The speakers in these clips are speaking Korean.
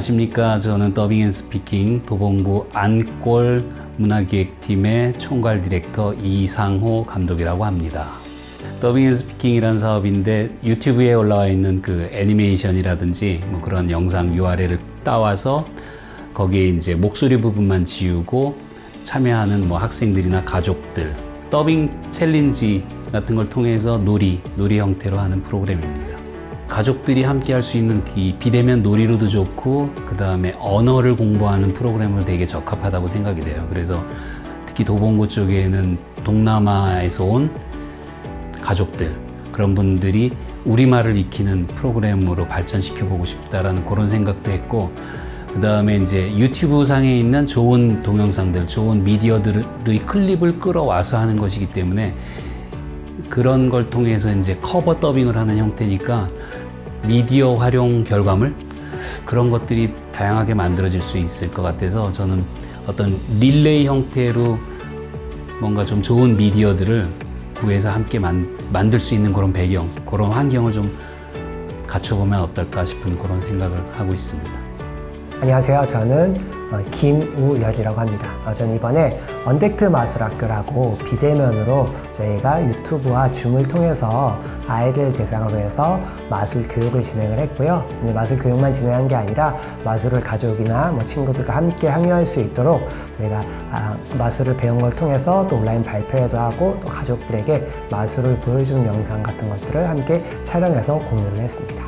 안녕하십니까. 저는 더빙 앤 스피킹 도봉구 안골 문화기획팀의 총괄 디렉터 이상호 감독이라고 합니다. 더빙 앤 스피킹이라는 사업인데 유튜브에 올라와 있는 그 애니메이션이라든지 뭐 그런 영상 URL을 따와서 거기에 이제 목소리 부분만 지우고 참여하는 뭐 학생들이나 가족들 더빙 챌린지 같은 걸 통해서 놀이, 놀이 형태로 하는 프로그램입니다. 가족들이 함께 할 수 있는 이 비대면 놀이로도 좋고 그 다음에 언어를 공부하는 프로그램을 되게 적합하다고 생각이 돼요. 그래서 특히 도봉구 쪽에는 동남아에서 온 가족들 그런 분들이 우리말을 익히는 프로그램으로 발전시켜 보고 싶다라는 그런 생각도 했고 그 다음에 이제 유튜브 상에 있는 좋은 동영상들, 좋은 미디어들의 클립을 끌어와서 하는 것이기 때문에 그런 걸 통해서 이제 커버 더빙을 하는 형태니까 미디어 활용 결과물 그런 것들이 다양하게 만들어질 수 있을 것 같아서 저는 어떤 릴레이 형태로 뭔가 좀 좋은 미디어들을 구해서 함께 만, 만들 수 있는 그런 배경, 그런 환경을 좀 갖춰보면 어떨까 싶은 그런 생각을 하고 있습니다. 안녕하세요. 저는 어, 김우열이라고 합니다. 어, 저는 이번에 언택트 마술학교라고 비대면으로 저희가 유튜브와 줌을 통해서 아이들 대상으로 해서 마술 교육을 진행을 했고요. 마술 교육만 진행한 게 아니라 마술을 가족이나 뭐 친구들과 함께 항유할 수 있도록 저희가 아, 마술을 배운 걸 통해서 또 온라인 발표회도 하고 또 가족들에게 마술을 보여주는 영상 같은 것들을 함께 촬영해서 공유를 했습니다.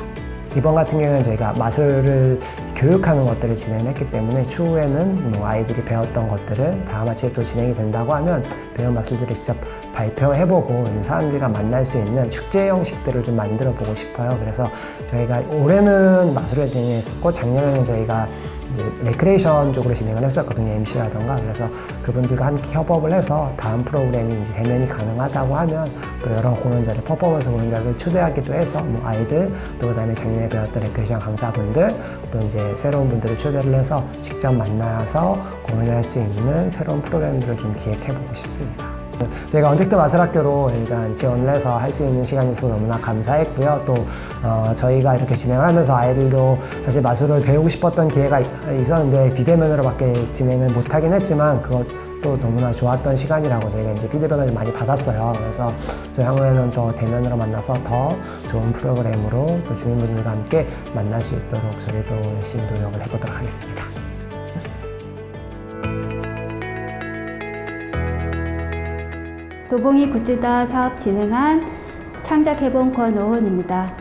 이번 같은 경우는 저희가 마술을 교육하는 것들을 진행했기 때문에 추후에는 뭐 아이들이 배웠던 것들을 다 같이 또 진행이 된다고 하면 배운 마술들을 직접 발표해보고 사람들과 만날 수 있는 축제 형식들을 좀 만들어 보고 싶어요. 그래서 저희가 올해는 마술을 진행했었고 작년에는 저희가 이제 레크레이션 쪽으로 진행을 했었거든요. MC라던가. 그래서 그분들과 함께 협업을 해서 다음 프로그램이 이제 대면이 가능하다고 하면 또 여러 공연자를, 퍼포먼스 공연자를 초대하기도 해서 뭐 아이들, 또 그 다음에 작년에 배웠던 레크레이션 강사분들, 또 이제 새로운 분들을 초대를 해서 직접 만나서 공연할 수 있는 새로운 프로그램들을 좀 기획해보고 싶습니다. 제가 언택트 마술학교로 일단 지원을 해서 할 수 있는 시간이 있어서 너무나 감사했고요. 또 어, 저희가 이렇게 진행을 하면서 아이들도 사실 마술을 배우고 싶었던 기회가 있- 있었는데 비대면으로밖에 진행을 못하긴 했지만 그것도 너무나 좋았던 시간이라고 저희가 이제 피드백을 많이 받았어요. 그래서 저희 향후에는 또 대면으로 만나서 더 좋은 프로그램으로 또 주민분들과 함께 만날 수 있도록 저희도 열심히 노력을 해보도록 하겠습니다. 도봉이 굿즈다 사업 진행한 창작해봄 권오은입니다.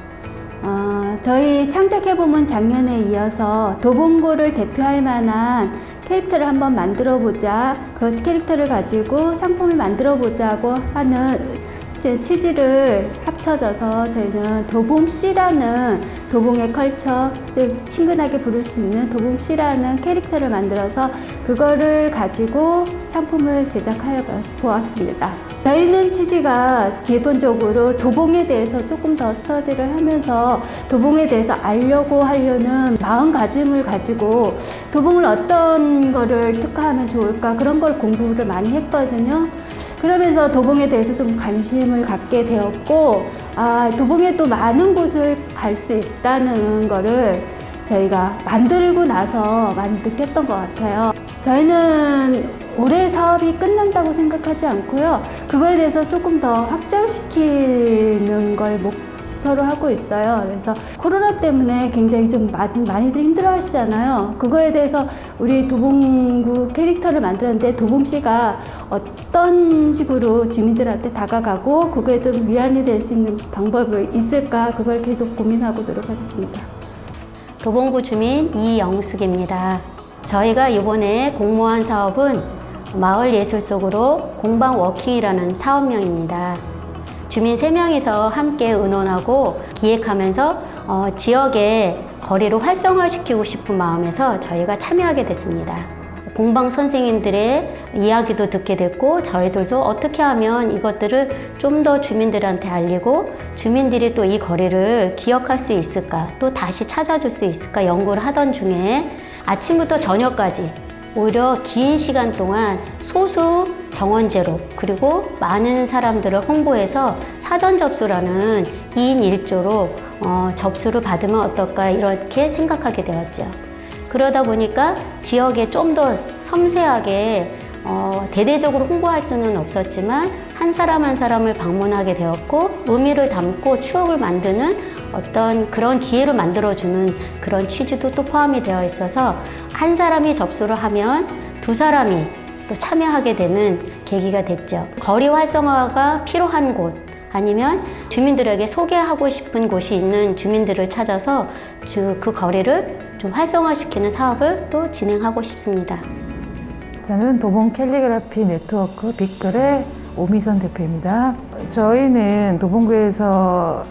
어, 저희 창작해봄은 작년에 이어서 도봉구를 대표할 만한 캐릭터를 한번 만들어 보자. 그 캐릭터를 가지고 상품을 만들어 보자고 하는 이제 취지를 합쳐져서 저희는 도봉씨라는 도봉의 컬처, 즉 친근하게 부를 수 있는 도봉씨라는 캐릭터를 만들어서 그거를 가지고 상품을 제작하여 보았습니다. 저희는 취지가 기본적으로 도봉에 대해서 조금 더 스터디를 하면서 도봉에 대해서 알려고 하려는 마음가짐을 가지고 도봉을 어떤 거를 특화하면 좋을까 그런 걸 공부를 많이 했거든요. 그러면서 도봉에 대해서 좀 관심을 갖게 되었고, 아, 도봉에 또 많은 곳을 갈 수 있다는 거를 저희가 만들고 나서 많이 느꼈던 것 같아요. 저희는 올해 사업이 끝난다고 생각하지 않고요. 그거에 대해서 조금 더 확장시키는 걸 목 표로 하고 있어요. 그래서 코로나 때문에 굉장히 좀 많이, 많이들 힘들어 하시잖아요. 그거에 대해서 우리 도봉구 캐릭터를 만들었는데 도봉 씨가 어떤 식으로 주민들한테 다가가고 그거에 좀 위안이 될 수 있는 방법이 있을까 그걸 계속 고민하고 노력하겠습니다. 도봉구 주민 이영숙입니다. 저희가 이번에 공모한 사업은 마을 예술 속으로 공방 워킹이라는 사업명입니다. 주민 3명이서 함께 의논하고 기획하면서 어, 지역의 거리를 활성화시키고 싶은 마음에서 저희가 참여하게 됐습니다. 공방 선생님들의 이야기도 듣게 됐고 저희들도 어떻게 하면 이것들을 좀 더 주민들한테 알리고 주민들이 또 이 거리를 기억할 수 있을까 또 다시 찾아줄 수 있을까 연구를 하던 중에 아침부터 저녁까지 오히려 긴 시간 동안 소수 정원제로 그리고 많은 사람들을 홍보해서 사전 접수라는 2인 1조로 어, 접수를 받으면 어떨까 이렇게 생각하게 되었죠. 그러다 보니까 지역에 좀 더 섬세하게 어, 대대적으로 홍보할 수는 없었지만 한 사람 한 사람을 방문하게 되었고 의미를 담고 추억을 만드는 어떤 그런 기회를 만들어주는 그런 취지도 또 포함이 되어 있어서 한 사람이 접수를 하면 두 사람이 또 참여하게 되는 계기가 됐죠. 거리 활성화가 필요한 곳 아니면 주민들에게 소개하고 싶은 곳이 있는 주민들을 찾아서 주- 그 거리를 좀 활성화시키는 사업을 또 진행하고 싶습니다. 저는 도봉 캘리그라피 네트워크 빅글의 오미선 대표입니다. 저희는 도봉구에서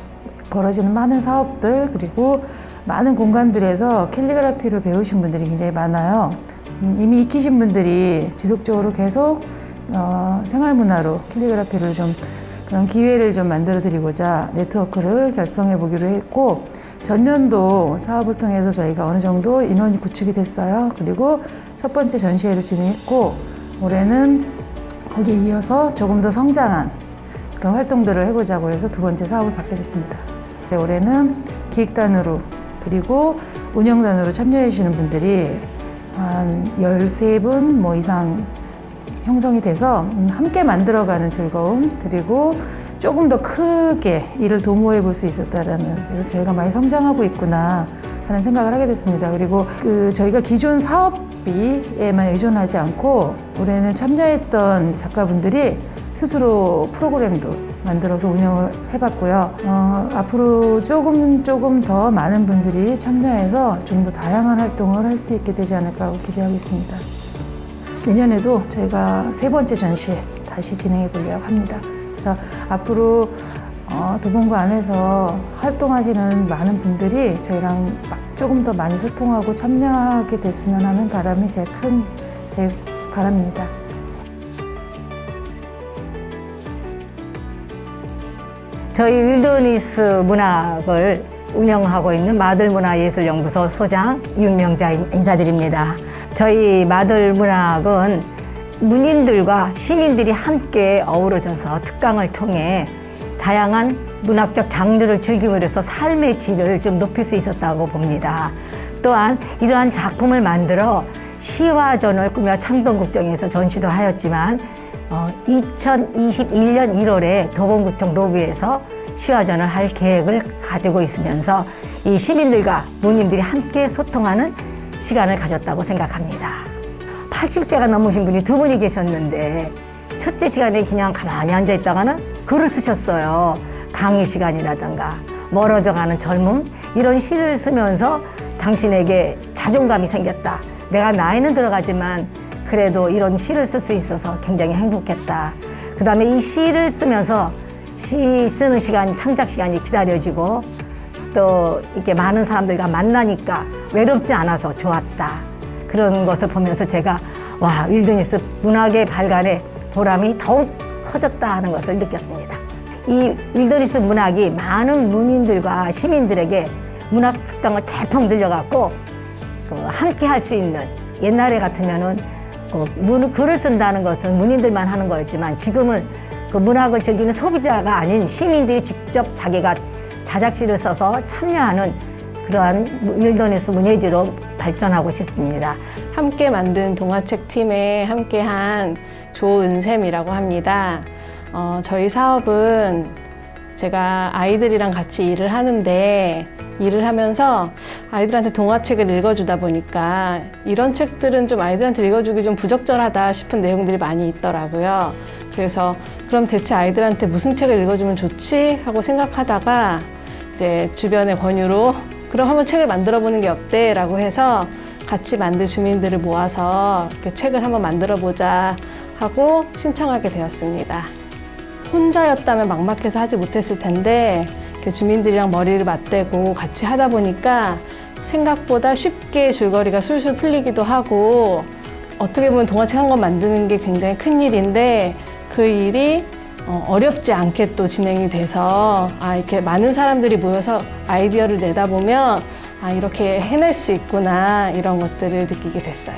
벌어지는 많은 사업들 그리고 많은 공간들에서 캘리그라피를 배우신 분들이 굉장히 많아요. 음, 이미 익히신 분들이 지속적으로 계속 어, 생활문화로 캘리그라피를 좀 그런 기회를 좀 만들어 드리고자 네트워크를 결성해 보기로 했고 전년도 사업을 통해서 저희가 어느 정도 인원이 구축이 됐어요. 그리고 첫 번째 전시회를 진행했고 올해는 거기에 이어서 조금 더 성장한 그런 활동들을 해보자고 해서 두 번째 사업을 받게 됐습니다. 네, 올해는 기획단으로 그리고 운영단으로 참여해 주시는 분들이 한 13분 뭐 이상 형성이 돼서 음, 함께 만들어가는 즐거움 그리고 조금 더 크게 일을 도모해 볼 수 있었다라는 그래서 저희가 많이 성장하고 있구나 하는 생각을 하게 됐습니다. 그리고 그 저희가 기존 사업비에만 의존하지 않고 올해는 참여했던 작가분들이 스스로 프로그램도 만들어서 운영을 해봤고요. 어, 앞으로 조금 조금 더 많은 분들이 참여해서 좀 더 다양한 활동을 할 수 있게 되지 않을까 하고 기대하고 있습니다. 내년에도 저희가 세 번째 전시회 다시 진행해 보려고 합니다. 그래서 앞으로 어, 도봉구 안에서 활동하시는 많은 분들이 저희랑 마- 조금 더 많이 소통하고 참여하게 됐으면 하는 바람이 제 큰 제 바람입니다. 저희 윌더니스 문학을 운영하고 있는 마들문화예술연구소 소장 윤명자 인사드립니다. 저희 마들문학은 문인들과 시민들이 함께 어우러져서 특강을 통해 다양한 문학적 장르를 즐김으로써 삶의 질을 좀 높일 수 있었다고 봅니다. 또한 이러한 작품을 만들어 시화전을 꾸며 창동국정에서 전시도 하였지만 어, 2021년 1월에 도봉구청 로비에서 시화전을 할 계획을 가지고 있으면서 이 시민들과 문인들이 함께 소통하는 시간을 가졌다고 생각합니다. 80세가 넘으신 분이 두 분이 계셨는데 첫째 시간에 그냥 가만히 앉아 있다가는 글을 쓰셨어요. 강의 시간이라든가 멀어져 가는 젊음 이런 시를 쓰면서 당신에게 자존감이 생겼다. 내가 나이는 들어가지만 그래도 이런 시를 쓸 수 있어서 굉장히 행복했다. 그 다음에 이 시를 쓰면서 시 쓰는 시간, 창작 시간이 기다려지고 또 이렇게 많은 사람들과 만나니까 외롭지 않아서 좋았다. 그런 것을 보면서 제가 와, 윌드니스 문학의 발간에 보람이 더욱 커졌다 하는 것을 느꼈습니다. 이 윌더니스 문학이 많은 문인들과 시민들에게 문학 특강을 대폭 늘려갖고 그 함께 할 수 있는 옛날에 같으면은 그 문, 글을 쓴다는 것은 문인들만 하는 거였지만 지금은 그 문학을 즐기는 소비자가 아닌 시민들이 직접 자기가 자작시를 써서 참여하는 그러한 윌더니스 문예지로 발전하고 싶습니다. 함께 만든 동화책 팀에 함께한 조은샘이라고 합니다. 어, 저희 사업은 제가 아이들이랑 같이 일을 하는데 일을 하면서 아이들한테 동화책을 읽어주다 보니까 이런 책들은 좀 아이들한테 읽어주기 좀 부적절하다 싶은 내용들이 많이 있더라고요. 그래서 그럼 대체 아이들한테 무슨 책을 읽어주면 좋지? 하고 생각하다가 이제 주변의 권유로 그럼 한번 책을 만들어 보는 게 어때? 라고 해서 같이 만들 주민들을 모아서 책을 한번 만들어 보자 하고 신청하게 되었습니다. 혼자였다면 막막해서 하지 못했을 텐데 주민들이랑 머리를 맞대고 같이 하다 보니까 생각보다 쉽게 줄거리가 술술 풀리기도 하고 어떻게 보면 동화책 한 권 만드는 게 굉장히 큰 일인데 그 일이 어, 어렵지 않게 또 진행이 돼서 아 이렇게 많은 사람들이 모여서 아이디어를 내다 보면 아 이렇게 해낼 수 있구나 이런 것들을 느끼게 됐어요.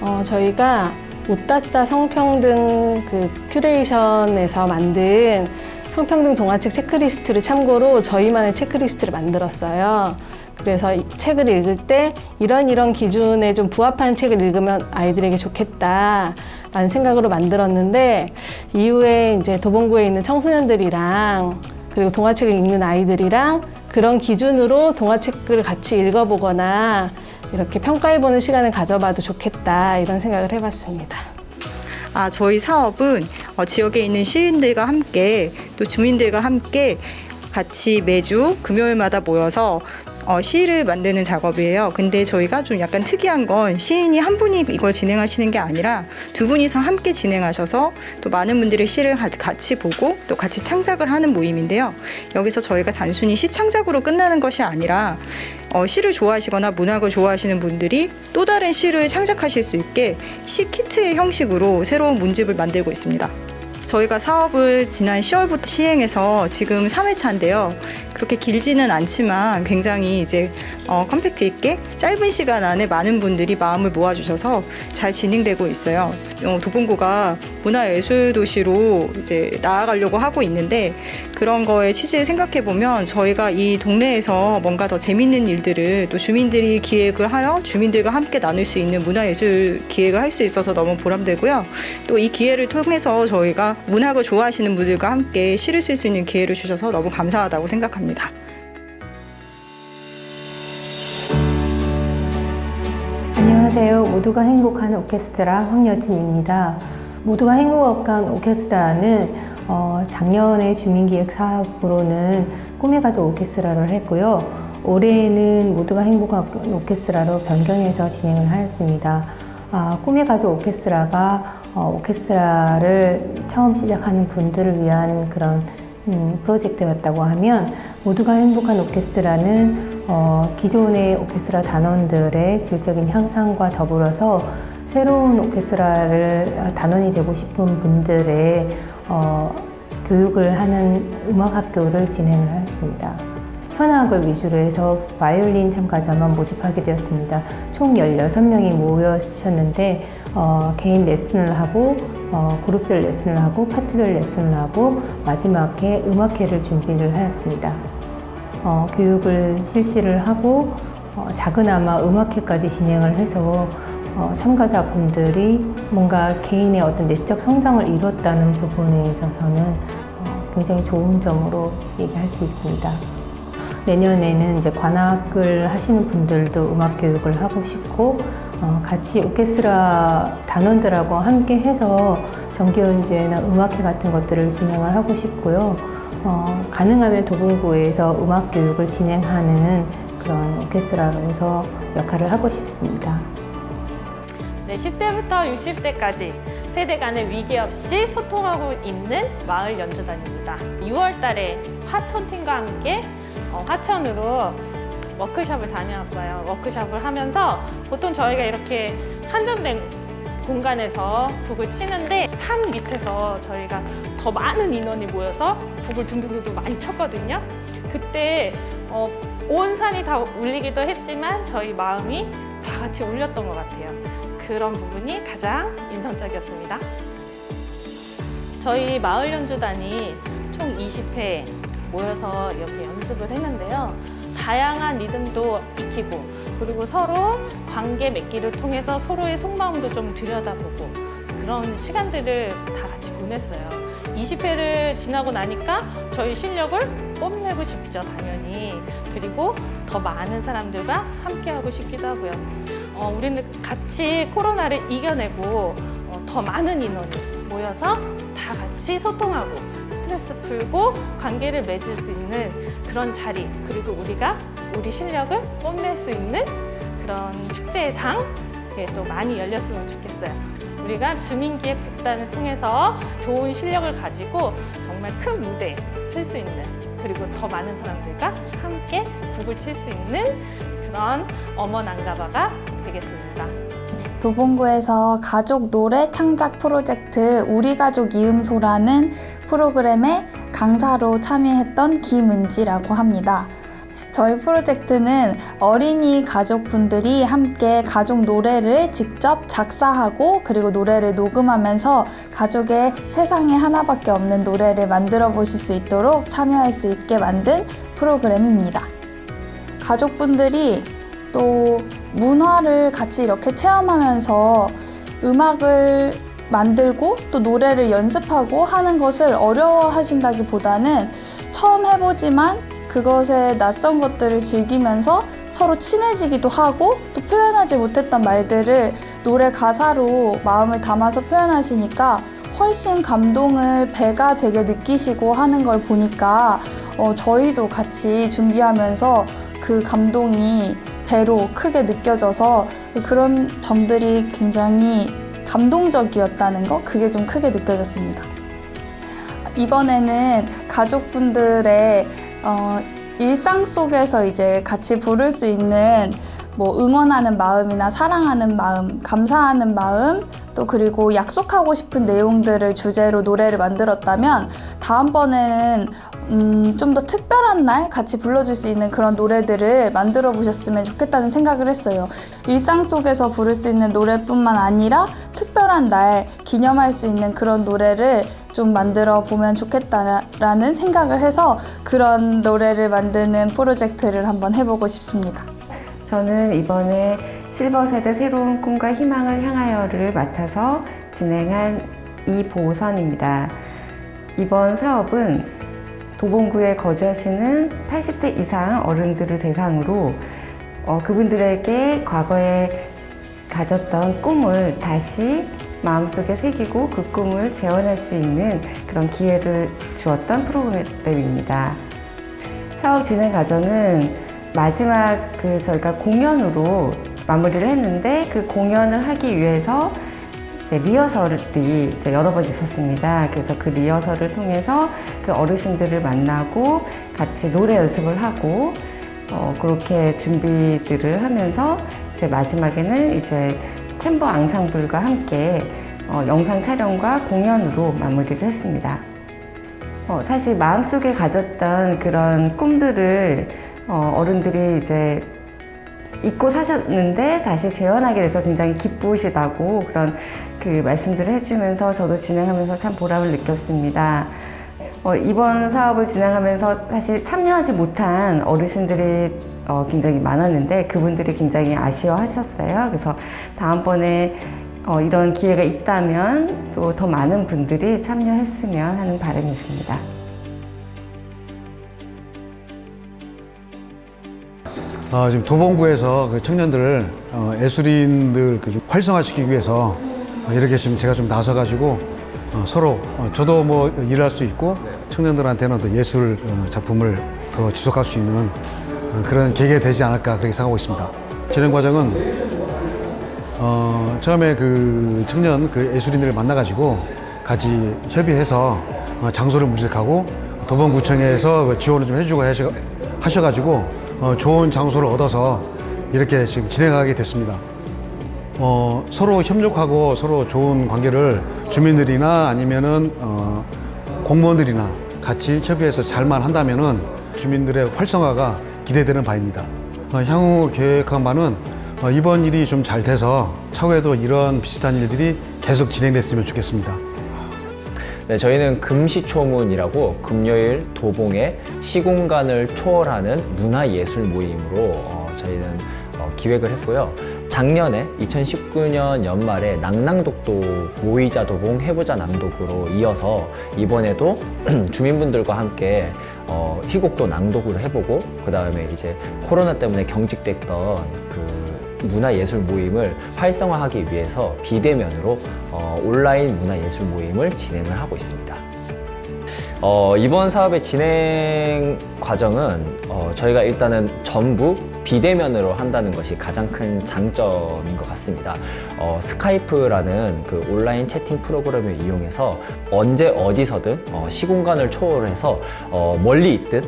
어, 저희가 웃다따 성평등 그 큐레이션에서 만든 성평등 동화책 체크리스트를 참고로 저희만의 체크리스트를 만들었어요. 그래서 이 책을 읽을 때 이런 이런 기준에 좀 부합하는 책을 읽으면 아이들에게 좋겠다라는 생각으로 만들었는데 이후에 이제 도봉구에 있는 청소년들이랑 그리고 동화책을 읽는 아이들이랑 그런 기준으로 동화책을 같이 읽어보거나 이렇게 평가해보는 시간을 가져봐도 좋겠다 이런 생각을 해봤습니다. 아, 저희 사업은 어, 지역에 있는 시인들과 함께 또 주민들과 함께 같이 매주 금요일마다 모여서 어, 시를 만드는 작업이에요. 근데 저희가 좀 약간 특이한 건 시인이 한 분이 이걸 진행하시는 게 아니라 두 분이서 함께 진행하셔서 또 많은 분들의 시를 가- 같이 보고 또 같이 창작을 하는 모임인데요. 여기서 저희가 단순히 시 창작으로 끝나는 것이 아니라 어, 시를 좋아하시거나 문학을 좋아하시는 분들이 또 다른 시를 창작하실 수 있게 시 키트의 형식으로 새로운 문집을 만들고 있습니다. 저희가 사업을 지난 10월부터 시행해서 지금 3회차인데요. 그렇게 길지는 않지만 굉장히 이제 어, 컴팩트 있게 짧은 시간 안에 많은 분들이 마음을 모아주셔서 잘 진행되고 있어요. 어, 도봉구가 문화예술 도시로 이제 나아가려고 하고 있는데 그런 거에 취지를 생각해 보면 저희가 이 동네에서 뭔가 더 재밌는 일들을 또 주민들이 기획을 하여 주민들과 함께 나눌 수 있는 문화예술 기획을 할 수 있어서 너무 보람되고요. 또 이 기회를 통해서 저희가 문학을 좋아하시는 분들과 함께 시를 쓸 수 있는 기회를 주셔서 너무 감사하다고 생각합니다. 안녕하세요. 모두가 행복한 오케스트라 황여진입니다. 모두가 행복한 오케스트라는 어, 작년에 주민기획 사업으로는 꿈의 가족 오케스트라를 했고요. 올해는 모두가 행복한 오케스트라로 변경해서 진행을 하였습니다. 아, 꿈의 가족 오케스트라가 어, 오케스트라를 처음 시작하는 분들을 위한 그런 음, 프로젝트였다고 하면 모두가 행복한 오케스트라는 어, 기존의 오케스트라 단원들의 질적인 향상과 더불어서 새로운 오케스트라를 단원이 되고 싶은 분들의 어, 교육을 하는 음악학교를 진행을 하였습니다. 현악을 위주로 해서 바이올린 참가자만 모집하게 되었습니다. 총 16명이 모여셨는데 어, 개인 레슨을 하고 어, 그룹별 레슨을 하고 파트별 레슨을 하고 마지막에 음악회를 준비를 하였습니다. 어, 교육을 실시를 하고 어, 작은아마 음악회까지 진행을 해서 어, 참가자분들이 뭔가 개인의 어떤 내적 성장을 이뤘다는 부분에 있어서는 어, 굉장히 좋은 점으로 얘기할 수 있습니다. 내년에는 이제 관악을 하시는 분들도 음악 교육을 하고 싶고 어, 같이 오케스트라 단원들하고 함께 해서 정기 연주회나 음악회 같은 것들을 진행을 하고 싶고요. 어, 가능하면 도봉구에서 음악 교육을 진행하는 그런 오케스트라로서 역할을 하고 싶습니다. 네, 10대부터 60대까지 세대 간의 위기 없이 소통하고 있는 마을 연주단입니다. 6월 달에 화천팀과 함께 어, 화천으로 워크숍을 다녀왔어요. 워크숍을 하면서 보통 저희가 이렇게 한정된 공간에서 북을 치는데 산 밑에서 저희가 더 많은 인원이 모여서 북을 둥둥둥둥 많이 쳤거든요. 그때 어, 온 산이 다 울리기도 했지만 저희 마음이 다 같이 울렸던 것 같아요. 그런 부분이 가장 인상적이었습니다. 저희 마을 연주단이 총 20회 모여서 이렇게 연습을 했는데요. 다양한 리듬도 익히고 그리고 서로 관계 맺기를 통해서 서로의 속마음도 좀 들여다보고 그런 시간들을 다 같이 보냈어요. 20회를 지나고 나니까 저희 실력을 뽐내고 싶죠, 당연히. 그리고 더 많은 사람들과 함께하고 싶기도 하고요. 어, 우리는 같이 코로나를 이겨내고 어, 더 많은 인원이 모여서 다 같이 소통하고 스트레스 풀고 관계를 맺을 수 있는 그런 자리 그리고 우리가 우리 실력을 뽐낼 수 있는 그런 축제의 장이 또 많이 열렸으면 좋겠어요. 우리가 주민기획 백단을 통해서 좋은 실력을 가지고 정말 큰 무대 에설수 있는 그리고 더 많은 사람들과 함께 북을 칠 수 있는 그런 어머 난가바가 되겠습니다. 도봉구에서 가족 노래 창작 프로젝트 우리 가족 이음소라는 프로그램에 강사로 참여했던 김은지라고 합니다. 저희 프로젝트는 어린이 가족분들이 함께 가족 노래를 직접 작사하고 그리고 노래를 녹음하면서 가족의 세상에 하나밖에 없는 노래를 만들어 보실 수 있도록 참여할 수 있게 만든 프로그램입니다. 가족분들이 또 문화를 같이 이렇게 체험하면서 음악을 만들고 또 노래를 연습하고 하는 것을 어려워 하신다기보다는 처음 해보지만 그것에 낯선 것들을 즐기면서 서로 친해지기도 하고 또 표현하지 못했던 말들을 노래 가사로 마음을 담아서 표현하시니까 훨씬 감동을 배가 되게 느끼시고 하는 걸 보니까 어, 저희도 같이 준비하면서 그 감동이 배로 크게 느껴져서 그런 점들이 굉장히 감동적이었다는 거 그게 좀 크게 느껴졌습니다. 이번에는 가족분들의 어, 일상 속에서 이제 같이 부를 수 있는 뭐 응원하는 마음이나 사랑하는 마음, 감사하는 마음, 또 그리고 약속하고 싶은 내용들을 주제로 노래를 만들었다면 다음번에는 음, 좀 더 특별한 날 같이 불러줄 수 있는 그런 노래들을 만들어 보셨으면 좋겠다는 생각을 했어요. 일상 속에서 부를 수 있는 노래뿐만 아니라 특별한 날 기념할 수 있는 그런 노래를 좀 만들어 보면 좋겠다라는 생각을 해서 그런 노래를 만드는 프로젝트를 한번 해보고 싶습니다. 저는 이번에 실버 세대 새로운 꿈과 희망을 향하여를 맡아서 진행한 이보선입니다. 이번 사업은 도봉구에 거주하시는 80세 이상 어른들을 대상으로 어, 그분들에게 과거에 가졌던 꿈을 다시 마음속에 새기고 그 꿈을 재현할 수 있는 그런 기회를 주었던 프로그램입니다. 사업 진행 과정은 마지막 그 저희가 공연으로 마무리를 했는데 그 공연을 하기 위해서 리허설이 여러 번 있었습니다. 그래서 그 리허설을 통해서 그 어르신들을 만나고 같이 노래 연습을 하고 어, 그렇게 준비들을 하면서 이제 마지막에는 이제 챔버 앙상블과 함께 어, 영상 촬영과 공연으로 마무리를 했습니다. 어, 사실 마음속에 가졌던 그런 꿈들을 어, 어른들이 이제 잊고 사셨는데 다시 재현하게 돼서 굉장히 기쁘시다고 그런 그 말씀들을 해주면서 저도 진행하면서 참 보람을 느꼈습니다. 어, 이번 사업을 진행하면서 사실 참여하지 못한 어르신들이 어, 굉장히 많았는데 그분들이 굉장히 아쉬워하셨어요. 그래서 다음번에 어, 이런 기회가 있다면 또 더 많은 분들이 참여했으면 하는 바람이 있습니다. 어, 지금 도봉구에서 그 청년들을 어, 예술인들 그좀 활성화시키기 위해서 어, 이렇게 지금 제가 좀 나서가지고 어, 서로 어, 저도 뭐 일할 수 있고 청년들한테는 또 예술 어, 작품을 더 지속할 수 있는 어, 그런 계기가 되지 않을까 그렇게 생각하고 있습니다. 진행 과정은 어, 처음에 그 청년 그 예술인들을 만나가지고 같이 협의해서 어, 장소를 물색하고 도봉구청에서 그 지원을 좀 해주고 하셔, 하셔가지고 어, 좋은 장소를 얻어서 이렇게 지금 진행하게 됐습니다. 어, 서로 협력하고 서로 좋은 관계를 주민들이나 아니면은 어, 공무원들이나 같이 협의해서 잘만 한다면은 주민들의 활성화가 기대되는 바입니다. 어, 향후 계획한 바는 어, 이번 일이 좀 잘 돼서 차후에도 이런 비슷한 일들이 계속 진행됐으면 좋겠습니다. 네, 저희는 금시초문이라고 금요일 도봉의 시공간을 초월하는 문화예술 모임으로 어, 저희는 어, 기획을 했고요. 작년에 2019년 연말에 낭낭독도 모이자 도봉 해보자 낭독으로 이어서 이번에도 주민분들과 함께 어, 희곡도 낭독을 해보고 그 다음에 이제 코로나 때문에 경직됐던 그 문화예술 모임을 활성화하기 위해서 비대면으로 어, 온라인 문화예술 모임을 진행을 하고 있습니다. 어, 이번 사업의 진행 과정은 어, 저희가 일단은 전부 비대면으로 한다는 것이 가장 큰 장점인 것 같습니다. 어, 스카이프라는 그 온라인 채팅 프로그램을 이용해서 언제 어디서든 어, 시공간을 초월해서 어, 멀리 있든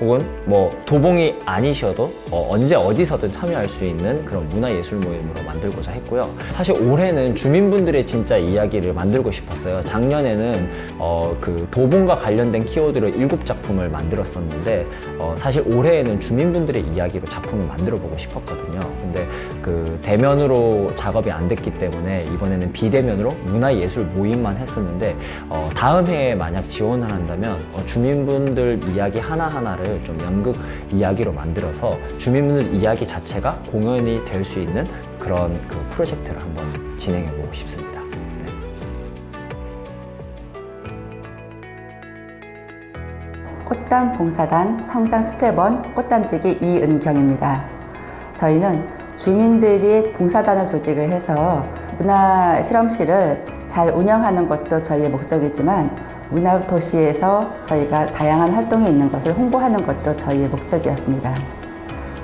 혹은 뭐 도봉이 아니셔도 어, 언제 어디서든 참여할 수 있는 그런 문화예술 모임으로 만들고자 했고요. 사실 올해는 주민분들의 진짜 이야기를 만들고 싶었어요. 작년에는 어, 그 도봉과 관련된 키워드로 일곱 작품을 만들었었는데 어, 사실 올해에는 주민분들의 이야기로 작품을 만들어 보고 싶었거든요. 근데 그 대면으로 작업이 안 됐기 때문에 이번에는 비대면으로 문화예술 모임만 했었는데 어, 다음 해에 만약 지원을 한다면 어, 주민분들 이야기 하나하나를 공사를 좀 연극 이야기로 만들어서 주민분들 이야기 자체가 공연이 될 수 있는 그런 그 프로젝트를 한번 진행해 보고 싶습니다. 네. 꽃담 봉사단 성장 스텝원 꽃담지기 이은경입니다. 저희는 주민들이 봉사단을 조직을 해서 문화 실험실을 잘 운영하는 것도 저희의 목적이지만 문화 도시에서 저희가 다양한 활동이 있는 것을 홍보하는 것도 저희의 목적이었습니다.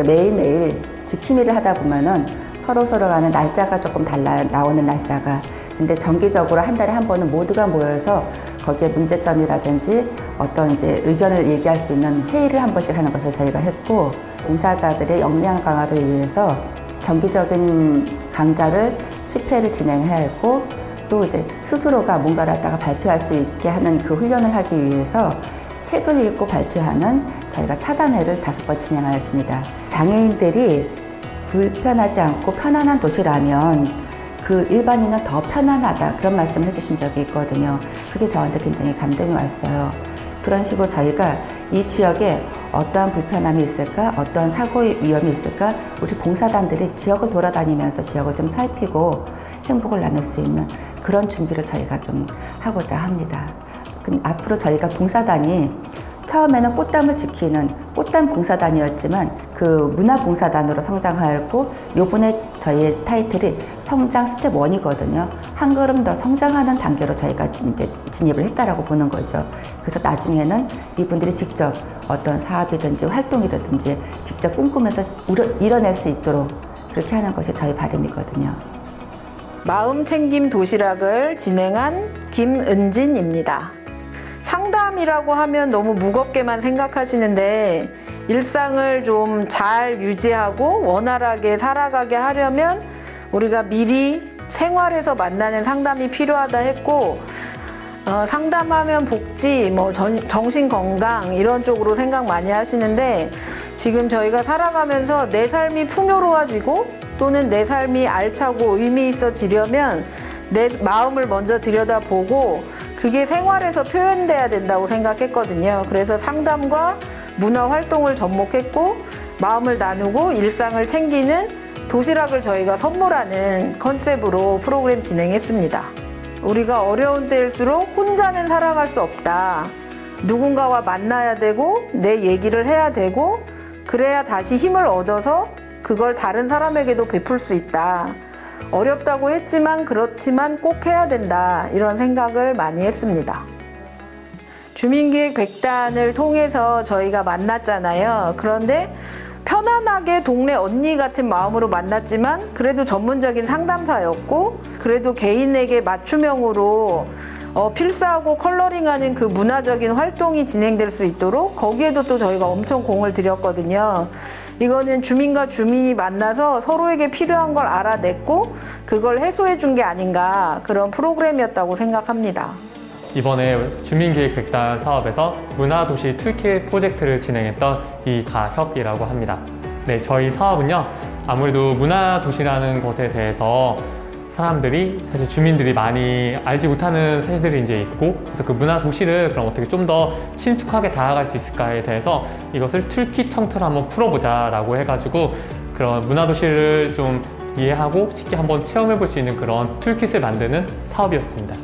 매일매일 지킴이를 하다 보면은 서로 서로 가는 날짜가 조금 달라 나오는 날짜가 근데 정기적으로 한 달에 한 번은 모두가 모여서 거기에 문제점이라든지 어떤 이제 의견을 얘기할 수 있는 회의를 한 번씩 하는 것을 저희가 했고 봉사자들의 역량 강화를 위해서 정기적인 강좌를 10회를 진행해야 했고 또 이제 스스로가 뭔가를 갖다가 발표할 수 있게 하는 그 훈련을 하기 위해서 책을 읽고 발표하는 저희가 차담회를 다섯 번 진행하였습니다. 장애인들이 불편하지 않고 편안한 도시라면 그 일반인은 더 편안하다 그런 말씀을 해주신 적이 있거든요. 그게 저한테 굉장히 감동이 왔어요. 그런 식으로 저희가 이 지역에 어떠한 불편함이 있을까, 어떠한 사고 위험이 있을까, 우리 봉사단들이 지역을 돌아다니면서 지역을 좀 살피고 행복을 나눌 수 있는 그런 준비를 저희가 좀 하고자 합니다. 그 앞으로 저희가 봉사단이 처음에는 꽃담을 지키는 꽃담 봉사단이었지만 그 문화 봉사단으로 성장하였고 요번에 저희의 타이틀이 성장 스텝 1이거든요. 한 걸음 더 성장하는 단계로 저희가 이제 진입을 했다라고 보는 거죠. 그래서 나중에는 이분들이 직접 어떤 사업이든지 활동이든지 직접 꿈꾸면서 이뤄낼 수 있도록 그렇게 하는 것이 저희 바람이거든요. 마음 챙김 도시락을 진행한 김은진입니다. 상담이라고 하면 너무 무겁게만 생각하시는데 일상을 좀 잘 유지하고 원활하게 살아가게 하려면 우리가 미리 생활에서 만나는 상담이 필요하다 했고 어, 상담하면 복지, 뭐 전, 정신 건강 이런 쪽으로 생각 많이 하시는데 지금 저희가 살아가면서 내 삶이 풍요로워지고 또는 내 삶이 알차고 의미 있어지려면 내 마음을 먼저 들여다보고 그게 생활에서 표현돼야 된다고 생각했거든요. 그래서 상담과 문화 활동을 접목했고 마음을 나누고 일상을 챙기는 도시락을 저희가 선물하는 컨셉으로 프로그램 진행했습니다. 우리가 어려운 때일수록 혼자는 살아갈 수 없다. 누군가와 만나야 되고 내 얘기를 해야 되고 그래야 다시 힘을 얻어서 그걸 다른 사람에게도 베풀 수 있다. 어렵다고 했지만 그렇지만 꼭 해야 된다. 이런 생각을 많이 했습니다. 주민기획 100단을 통해서 저희가 만났잖아요. 그런데 편안하게 동네 언니 같은 마음으로 만났지만 그래도 전문적인 상담사였고 그래도 개인에게 맞춤형으로 어, 필사하고 컬러링하는 그 문화적인 활동이 진행될 수 있도록 거기에도 또 저희가 엄청 공을 들였거든요. 이거는 주민과 주민이 만나서 서로에게 필요한 걸 알아냈고 그걸 해소해 준 게 아닌가 그런 프로그램이었다고 생각합니다. 이번에 주민기획 100단 사업에서 문화도시 툴킷 프로젝트를 진행했던 이가혁이라고 합니다. 네, 저희 사업은요, 아무래도 문화도시라는 것에 대해서 사람들이 사실 주민들이 많이 알지 못하는 사실들이 이제 있고 그래서 그 문화 도시를 그럼 어떻게 좀 더 친숙하게 다가갈 수 있을까에 대해서 이것을 툴킷 형태로 한번 풀어보자라고 해가지고 그런 문화 도시를 좀 이해하고 쉽게 한번 체험해 볼 수 있는 그런 툴킷을 만드는 사업이었습니다.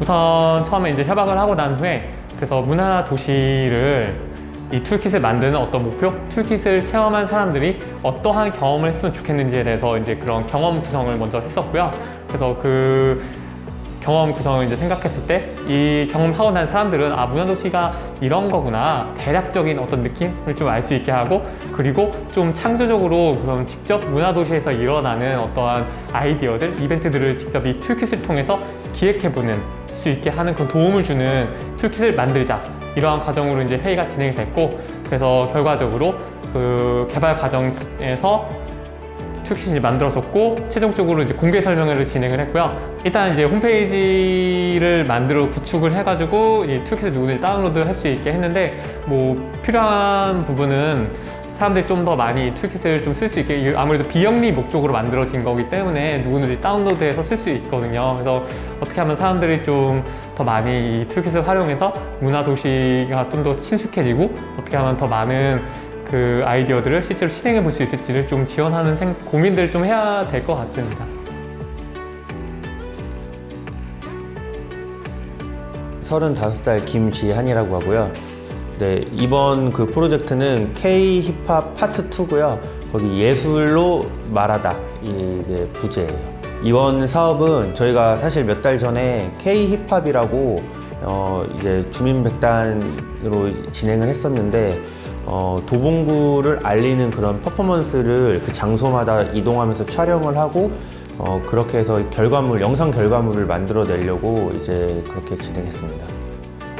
우선 처음에 이제 협약을 하고 난 후에 그래서 문화 도시를 이 툴킷을 만드는 어떤 목표, 툴킷을 체험한 사람들이 어떠한 경험을 했으면 좋겠는지에 대해서 이제 그런 경험 구성을 먼저 했었고요. 그래서 그 경험 구성을 이제 생각했을 때 이 경험하고 난 사람들은 아 문화도시가 이런 거구나 대략적인 어떤 느낌을 좀 알 수 있게 하고 그리고 좀 창조적으로 그럼 직접 문화도시에서 일어나는 어떠한 아이디어들 이벤트들을 직접 이 툴킷을 통해서 기획해보는 수 있게 하는 그런 도움을 주는 툴킷을 만들자 이러한 과정으로 이제 회의가 진행이 됐고 그래서 결과적으로 그 개발 과정에서 툴킷을 만들었었고 최종적으로 이제 공개 설명회를 진행을 했고요. 일단 이제 홈페이지를 만들어 구축을 해가지고 이 툴킷을 누구든지 다운로드 할 수 있게 했는데 뭐 필요한 부분은 사람들이 좀 더 많이 툴킷을 좀 쓸 수 있게 아무래도 비영리 목적으로 만들어진 거기 때문에 누구든지 다운로드해서 쓸 수 있거든요. 그래서 어떻게 하면 사람들이 좀 더 많이 이 툴킷을 활용해서 문화 도시가 좀 더 친숙해지고 어떻게 하면 더 많은 그 아이디어들을 실제로 실행해 볼 수 있을지를 좀 지원하는 생- 고민들을 좀 해야 될 것 같습니다. 35살 김지한이라고 하고요. 네, 이번 그 프로젝트는 K 힙합 파트 2고요. 거기 예술로 말하다 이게 부제예요. 이번 사업은 저희가 사실 몇 달 전에 K 힙합이라고 어 이제 주민백단으로 진행을 했었는데 어 도봉구를 알리는 그런 퍼포먼스를 그 장소마다 이동하면서 촬영을 하고 어 그렇게 해서 결과물 영상 결과물을 만들어 내려고 이제 그렇게 진행했습니다.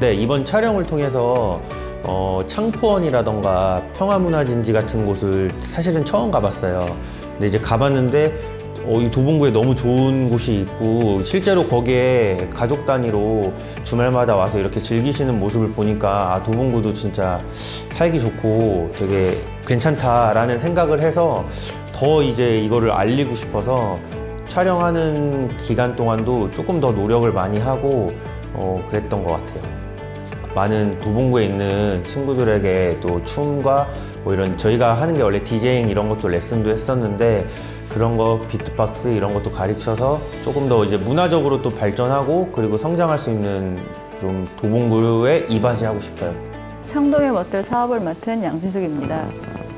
네, 이번 촬영을 통해서 어, 창포원이라던가 평화문화진지 같은 곳을 사실은 처음 가봤어요. 근데 이제 가봤는데 어, 이 도봉구에 너무 좋은 곳이 있고 실제로 거기에 가족 단위로 주말마다 와서 이렇게 즐기시는 모습을 보니까 아, 도봉구도 진짜 살기 좋고 되게 괜찮다라는 생각을 해서 더 이제 이거를 알리고 싶어서 촬영하는 기간 동안도 조금 더 노력을 많이 하고 어, 그랬던 것 같아요. 많은 도봉구에 있는 친구들에게 또 춤과 뭐 이런 저희가 하는 게 원래 디제잉 이런 것도 레슨도 했었는데 그런 거 비트박스 이런 것도 가르쳐서 조금 더 이제 문화적으로 또 발전하고 그리고 성장할 수 있는 좀 도봉구에 이바지하고 싶어요. 창동의 멋들 사업을 맡은 양진숙입니다.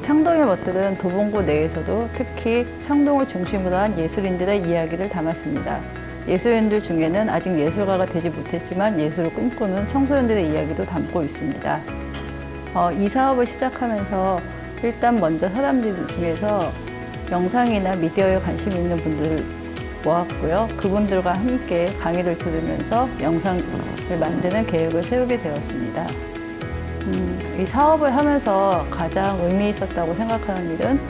창동의 멋들은 도봉구 내에서도 특히 창동을 중심으로 한 예술인들의 이야기를 담았습니다. 예술인들 중에는 아직 예술가가 되지 못했지만 예술을 꿈꾸는 청소년들의 이야기도 담고 있습니다. 어, 이 사업을 시작하면서 일단 먼저 사람들 중에서 영상이나 미디어에 관심 있는 분들을 모았고요. 그분들과 함께 강의를 들으면서 영상을 만드는 계획을 세우게 되었습니다. 음, 이 사업을 하면서 가장 의미 있었다고 생각하는 일은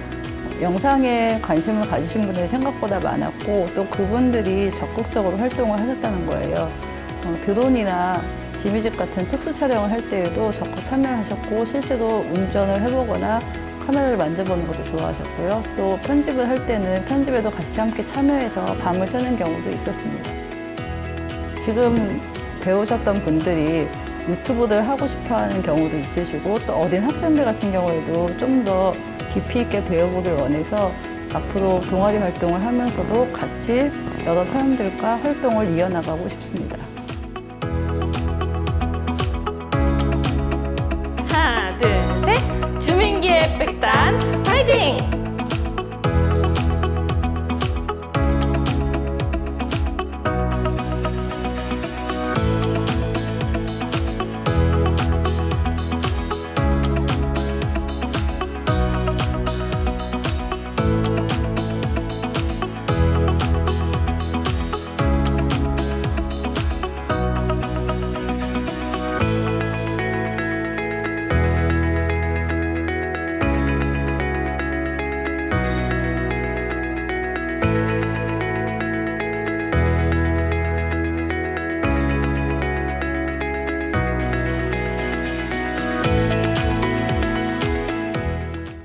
영상에 관심을 가지신 분들이 생각보다 많았고 또 그분들이 적극적으로 활동을 하셨다는 거예요. 어, 드론이나 지뮤직 같은 특수 촬영을 할 때에도 적극 참여하셨고 실제로 운전을 해보거나 카메라를 만져보는 것도 좋아하셨고요. 또 편집을 할 때는 편집에도 같이 함께 참여해서 밤을 새는 경우도 있었습니다. 지금 배우셨던 분들이 유튜브를 하고 싶어 하는 경우도 있으시고 또 어린 학생들 같은 경우에도 좀더 깊이 있게 배워보길 원해서 앞으로 동아리 활동을 하면서도 같이 여러 사람들과 활동을 이어나가고 싶습니다. 하나, 둘, 셋! 주민기획 백단 파이팅!